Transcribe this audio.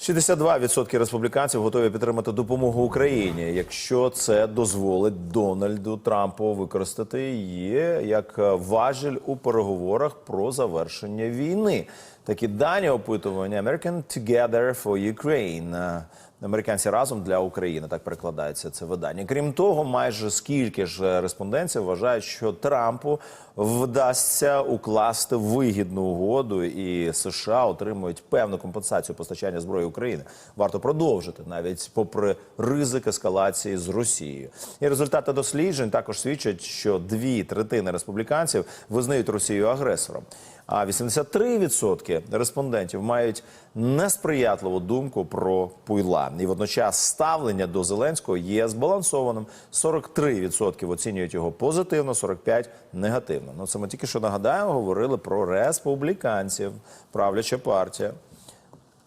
62% республіканців готові підтримати допомогу Україні, якщо це дозволить Дональду Трампу використати її як важіль у переговорах про завершення війни. Такі дані опитування American Together for Ukraine. Американці разом для України так перекладається це видання. Крім того, майже скільки ж респондентів вважають, що Трампу вдасться укласти вигідну угоду, і США отримують певну компенсацію постачання зброї України. Варто продовжити навіть попри ризик ескалації з Росією. І результати досліджень також свідчать, що дві третини республіканців визнають Росію агресором. А 83% респондентів мають несприятливу думку про Пуйла. І водночас ставлення до Зеленського є збалансованим. 43% оцінюють його позитивно, 45% негативно. Ну це ми тільки що нагадаємо, говорили про республіканців, правляча партія.